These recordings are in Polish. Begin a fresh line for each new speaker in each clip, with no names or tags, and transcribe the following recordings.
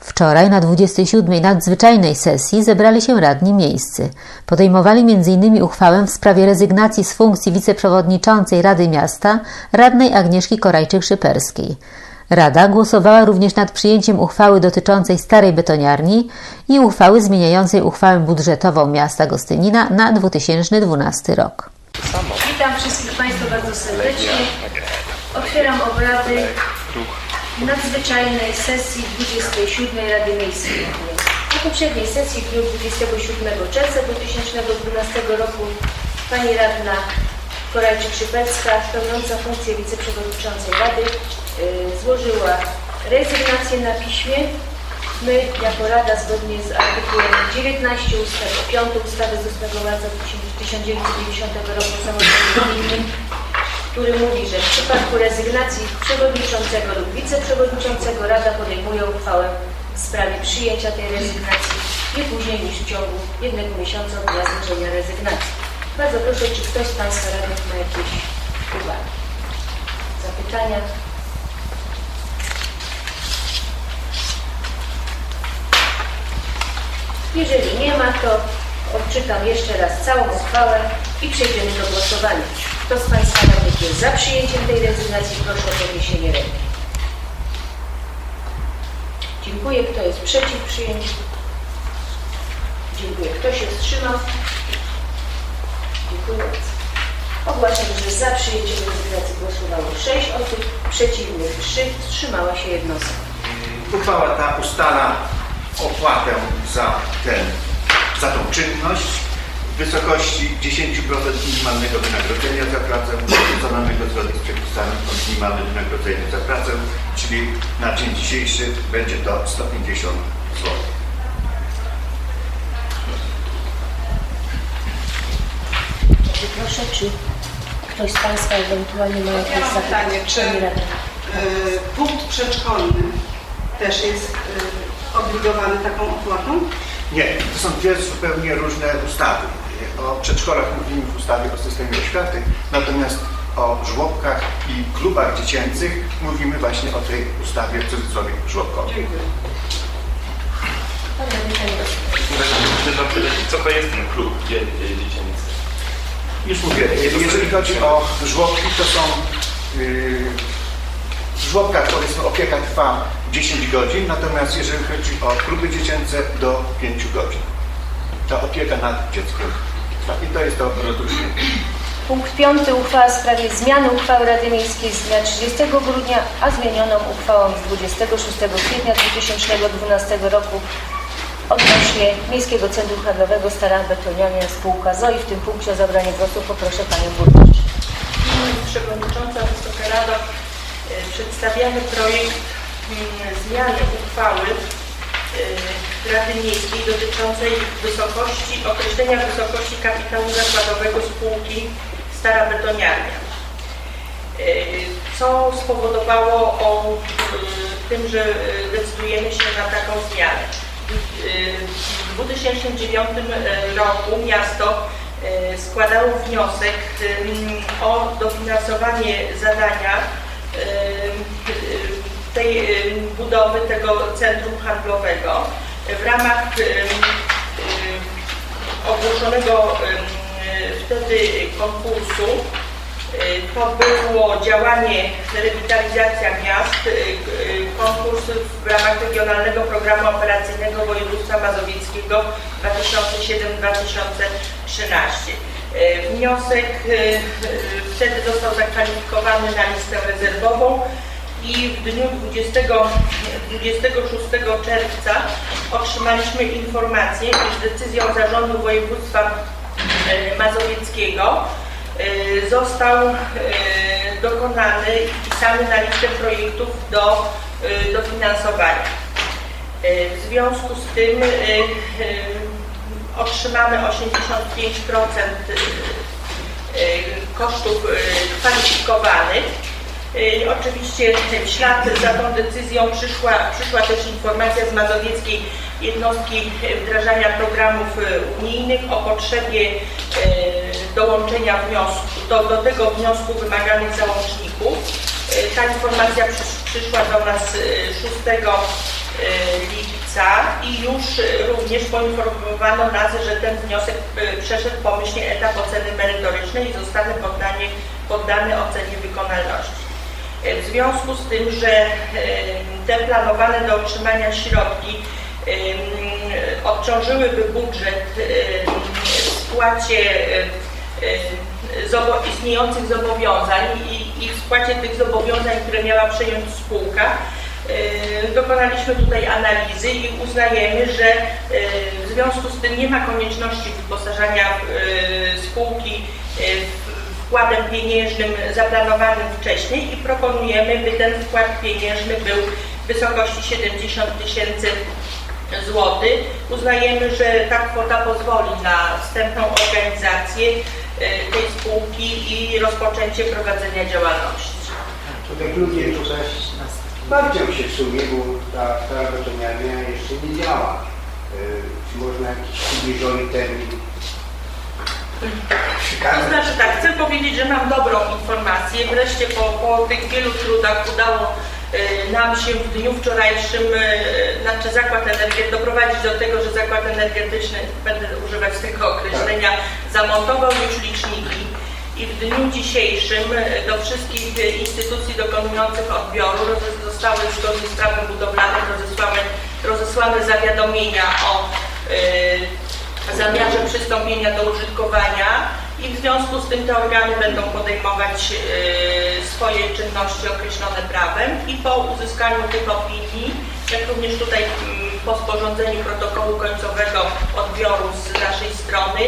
Wczoraj na 27. nadzwyczajnej sesji zebrali się radni miejscy. Podejmowali m.in. uchwałę w sprawie rezygnacji z funkcji wiceprzewodniczącej Rady Miasta radnej Agnieszki Korajczyk-Szyperskiej. Rada głosowała również nad przyjęciem uchwały dotyczącej starej betoniarni i uchwały zmieniającej uchwałę budżetową miasta Gostynina na 2012 rok.
Witam wszystkich Państwa bardzo serdecznie. Otwieram obrady nadzwyczajnej sesji 27 Rady Miejskiej. Na poprzedniej sesji w dniu 27 czerwca 2012 roku Pani Radna Korajczyk-Szyperska, pełniąca funkcję wiceprzewodniczącej Rady, y, złożyła rezygnację na piśmie. My jako Rada zgodnie z artykułem 19 ust. 5 ustawy z 8 marca 1990 roku który mówi, że w przypadku rezygnacji przewodniczącego lub wiceprzewodniczącego Rada podejmuje uchwałę w sprawie przyjęcia tej rezygnacji nie później niż w ciągu jednego miesiąca od dnia złożenia rezygnacji. Bardzo proszę, czy ktoś z Państwa radnych ma jakieś uwagi, zapytania? Jeżeli nie ma, to odczytam jeszcze raz całą uchwałę i przejdziemy do głosowania. Kto z Państwa radnych jest za przyjęciem tej rezygnacji, proszę o podniesienie ręki. Dziękuję. Kto jest przeciw przyjęciu? Dziękuję. Kto się wstrzymał? Dziękuję. Ogłaszam, że za przyjęciem rezygnacji głosowało 6 osób, przeciwnych 3, wstrzymała się jedna.
Uchwała ta ustala opłatę za, ten, za tą czynność w wysokości 10% minimalnego wynagrodzenia za pracę wykonanego zgodnie z przepisami o minimalnym wynagrodzeniu za pracę, czyli na dzień dzisiejszy będzie to 150 zł.
Bardzo proszę, czy ktoś z Państwa ewentualnie ma jakieś
Ja mam
zapytania?
pytanie, czy y, punkt przedszkolny też jest y, obligowany taką opłatą?
Nie, to są dwie zupełnie różne ustawy. O przedszkolach mówimy w ustawie o systemie oświaty, natomiast o żłobkach i klubach dziecięcych mówimy właśnie o tej ustawie w cudzysłowie żłobkowej.
Dziękuję.
Co to jest ten klub dzie- dzie- dziecięcy?
Już mówię, jeżeli chodzi o żłobki, to są yy, w żłobkach powiedzmy opieka trwa 10 godzin, natomiast jeżeli chodzi o kluby dziecięce do 5 godzin. Ta opieka nad dzieckiem trwa i to jest to rozróżnienie.
Punkt piąty. Uchwała w sprawie zmiany uchwały Rady Miejskiej z dnia 30 grudnia, a zmienioną uchwałą z 26 kwietnia 2012 roku odnośnie Miejskiego Centrum Handlowego Stara Betoniarnia Spółka ZOI. W tym punkcie o zabranie głosu poproszę Panią Burmistrz.
Przewodnicząca, Wysoka Rado, e, przedstawiamy projekt mm, zmiany uchwały e, Rady Miejskiej dotyczącej wysokości, określenia wysokości kapitału zakładowego spółki Stara Betoniarnia. E, Co spowodowało o tym, że decydujemy się na taką zmianę. W 2009 roku miasto e, składało wniosek em, o dofinansowanie zadania em, tej em, budowy tego centrum handlowego w ramach ogłoszonego wtedy konkursu. To było działanie Rewitalizacja Miast, w ramach Regionalnego Programu Operacyjnego Województwa Mazowieckiego 2007-2013. Y, Wniosek y, y, wtedy został zakwalifikowany na listę rezerwową i w dniu 20, 26 czerwca otrzymaliśmy informację, iż decyzją Zarządu Województwa Mazowieckiego został dokonany i wpisany na listę projektów do dofinansowania. Y, W związku z tym y, y, otrzymamy 85% y, y, kosztów y, kwalifikowanych. Y, Oczywiście w ślad za tą decyzją przyszła, przyszła też informacja z Mazowieckiej Jednostki Wdrażania Programów y, Unijnych o potrzebie y, dołączenia wniosku, do, do tego wniosku wymaganych załączników. Ta informacja przysz, przyszła do nas e, 6 e, lipca i już e, również poinformowano nas, że ten wniosek przeszedł pomyślnie etap oceny merytorycznej i zostanie poddany, poddany ocenie wykonalności. W związku z tym, że te planowane do otrzymania środki odciążyłyby budżet w spłacie istniejących zobowiązań i, i w spłacie tych zobowiązań, które miała przejąć spółka, e, dokonaliśmy tutaj analizy i uznajemy, że e, w związku z tym nie ma konieczności wyposażania e, spółki wkładem pieniężnym zaplanowanym wcześniej i proponujemy, by ten wkład pieniężny był w wysokości 70 tysięcy złotych. Uznajemy, że ta kwota pozwoli na wstępną organizację tej spółki i rozpoczęcie prowadzenia działalności.
To tak ludzie tutaj bawią się w sumie, bo ta stara betoniarnia jeszcze nie działa. Y, Czy można jakiś przybliżony termin
To znaczy tak, chcę powiedzieć, że mam dobrą informację. Wreszcie po, po tych wielu trudach udało nam się w dniu wczorajszym, y, znaczy Zakład Energii, doprowadzić do tego, że Zakład Energetyczny, będę używać tego określenia, zamontował już liczniki i w dniu dzisiejszym y, do wszystkich y, instytucji dokonujących odbioru zostały zgodnie z prawem budowlanym rozesłane, rozesłane zawiadomienia o y, zamiarze przystąpienia do użytkowania i w związku z tym te organy będą podejmować e, swoje czynności określone prawem i po uzyskaniu tych opinii, jak również tutaj mm, po sporządzeniu protokołu końcowego odbioru z naszej strony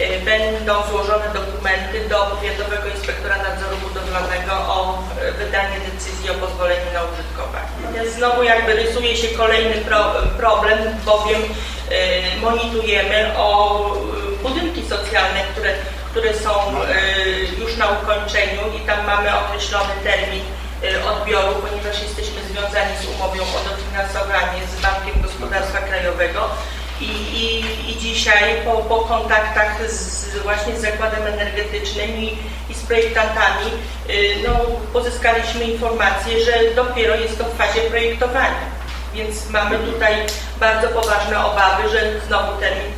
e, będą złożone dokumenty do Powiatowego Inspektora Nadzoru Budowlanego o e, wydanie decyzji o pozwoleniu na użytkowanie. Znowu jakby rysuje się kolejny pro, problem, bowiem monitorujemy o budynki socjalne, które, które są e, już na ukończeniu i tam mamy określony termin e, odbioru, ponieważ jesteśmy związani z umową o dofinansowanie z Bankiem Gospodarstwa Krajowego. I, i, i dzisiaj po, po kontaktach z, właśnie z zakładem energetycznym i, i z projektantami y, no, pozyskaliśmy informację, że dopiero jest to w fazie projektowania. Więc mamy tutaj bardzo poważne obawy, że znowu termin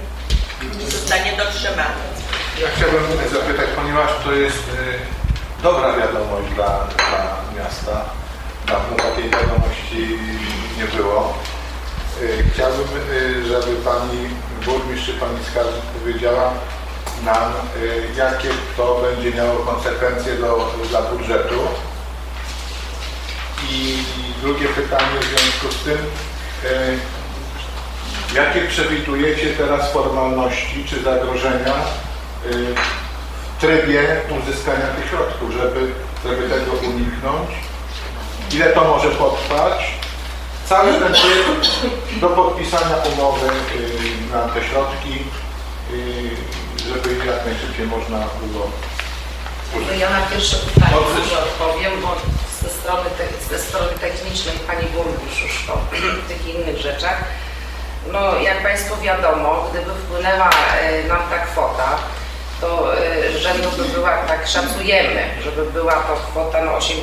nie zostanie dotrzymany.
Ja chciałbym zapytać, ponieważ to jest y, dobra wiadomość dla, dla miasta, dawno takiej wiadomości nie było. Y, Chciałbym, y, żeby Pani Burmistrz czy Pani Skarbnik powiedziała nam, jakie to będzie miało konsekwencje do, dla budżetu. I drugie pytanie w związku z tym, jakie przewidujecie teraz formalności czy zagrożenia w trybie uzyskania tych środków, żeby, żeby tego uniknąć? Ile to może potrwać? Cały ten tryb do podpisania umowy y, na te środki, y, żeby jak najszybciej można było użyć.
ja na pierwsze pytanie może odpowiem, bo ze strony, ze strony technicznej Pani Burmistrz już o tych innych rzeczach. No jak Państwu wiadomo, gdyby wpłynęła e, nam ta kwota, to e, rzędu by była, tak szacujemy, żeby była to kwota no 85%.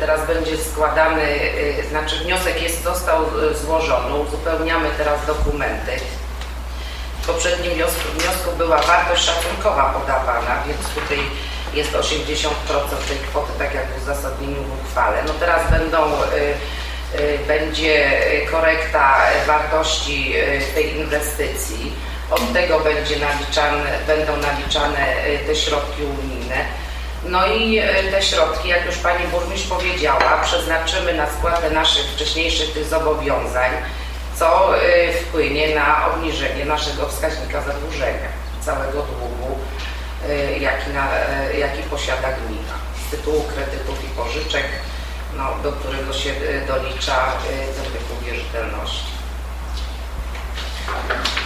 Teraz będzie składany, e, znaczy wniosek jest, został e, złożony, uzupełniamy teraz dokumenty. W poprzednim wniosku, wniosku była wartość szacunkowa podawana, więc tutaj jest 80% tej kwoty, tak jak w uzasadnieniu w uchwale. No teraz będą, będzie korekta wartości tej inwestycji. Od tego będzie naliczane, będą naliczane y, te środki unijne. No i y, te środki, jak już Pani Burmistrz powiedziała, przeznaczymy na spłatę naszych wcześniejszych tych zobowiązań co y, wpłynie na obniżenie naszego wskaźnika zadłużenia, całego długu, jaki, na, jaki posiada gmina z tytułu kredytów i pożyczek, no, do którego się dolicza ten tytuł wierzytelności.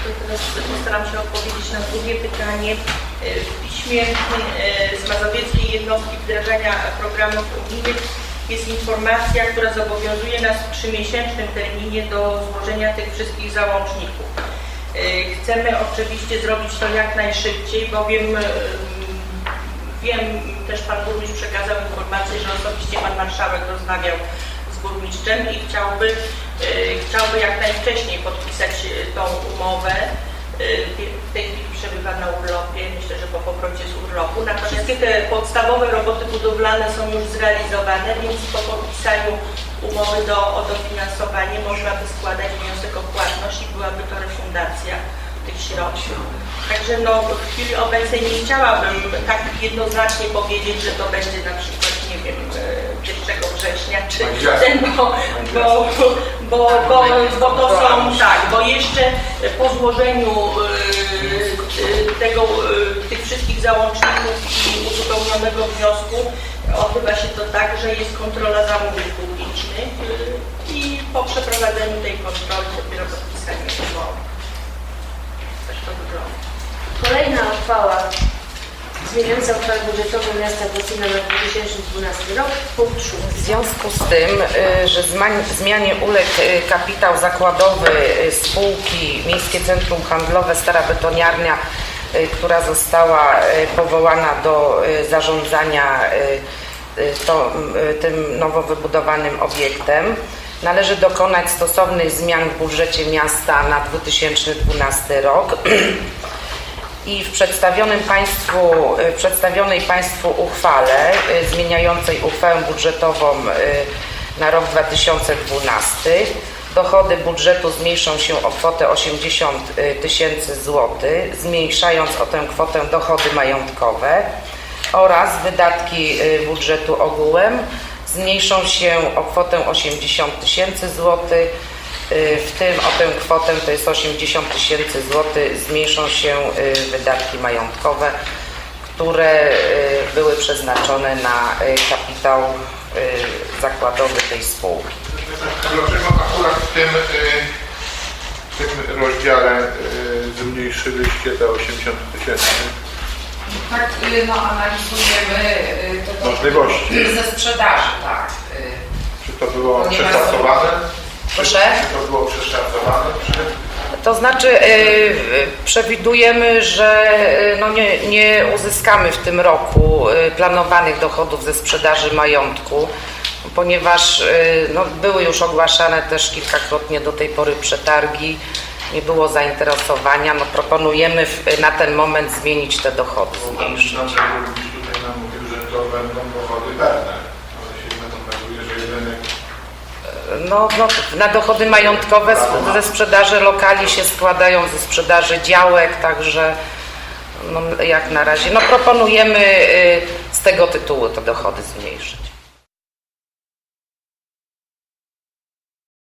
Teraz postaram się odpowiedzieć na drugie pytanie. E, W piśmie e, z Mazowieckiej Jednostki Wdrażania Programów Unijnych jest informacja, która zobowiązuje nas w trzymiesięcznym terminie do złożenia tych wszystkich załączników. E,
Chcemy oczywiście zrobić to jak najszybciej, bowiem wiem, też Pan Burmistrz przekazał informację, że osobiście Pan Marszałek rozmawiał z Burmistrzem i chciałby, chciałby jak najwcześniej podpisać e, tą umowę. E, W tej chwili przebywa na urlopie, myślę, że po powrocie z urlopu. Natomiast wszystkie te podstawowe roboty budowlane są już zrealizowane, więc po podpisaniu umowy do, o dofinansowanie można by składać wniosek o płatność i byłaby to refundacja tych środków. Także no, w chwili obecnej nie chciałabym tak jednoznacznie powiedzieć, że to będzie na przykład, nie wiem, e, 1 września, czy ten, bo, bo, bo, bo, bo to są, tak, bo jeszcze po złożeniu e, e, tego, e, tych wszystkich załączników i uzupełnionego wniosku odbywa się to tak, że jest kontrola zamówień publicznych i po przeprowadzeniu tej kontroli dopiero podpisanie umowy. Tak.
Kolejna uchwała zmieniająca uchwałę budżetową miasta Głocina na 2012 rok, punkt 6.
W związku z tym, y, że zmianie uległ y, kapitał zakładowy y, spółki Miejskie Centrum Handlowe Stara Betoniarnia, która została powołana do zarządzania to, tym nowo wybudowanym obiektem, należy dokonać stosownych zmian w budżecie miasta na 2012 rok. I w przedstawionym państwu, w przedstawionej Państwu uchwale y, zmieniającej uchwałę budżetową y, na rok 2012 dochody budżetu zmniejszą się o kwotę 80 tysięcy złotych, zmniejszając o tę kwotę dochody majątkowe oraz wydatki y, budżetu ogółem. Zmniejszą się o kwotę 80 tysięcy złotych, Y, w tym o tę kwotę, to jest 80 tysięcy złotych, zmniejszą się y, wydatki majątkowe, które y, były przeznaczone na y, kapitał y, zakładowy tej spółki.
Dlaczego akurat w tym, y, w tym rozdziale y, zmniejszyliście te 80 tysięcy?
Tak, y, no analizujemy y, te dochody
Możliwości.
ze sprzedaży, tak. y.
Czy to było przeszacowane?
Proszę?
Czy to było przeszacowane?
To znaczy y, y, przewidujemy, że y, no nie, nie uzyskamy w tym roku planowanych dochodów ze sprzedaży majątku, ponieważ no, były już ogłaszane też kilkakrotnie do tej pory przetargi, nie było zainteresowania. No, proponujemy w, na ten moment zmienić te dochody,
Bo pan
zmniejszyć.
Andrzej Burmistrz tutaj nam mówił, że to będą dochody pewne. Ale się jednak okazuje, że jedyny
No, no, na dochody majątkowe ze sprzedaży lokali się składają ze sprzedaży działek, także no, jak na razie no, proponujemy y, z tego tytułu te dochody zmniejszyć.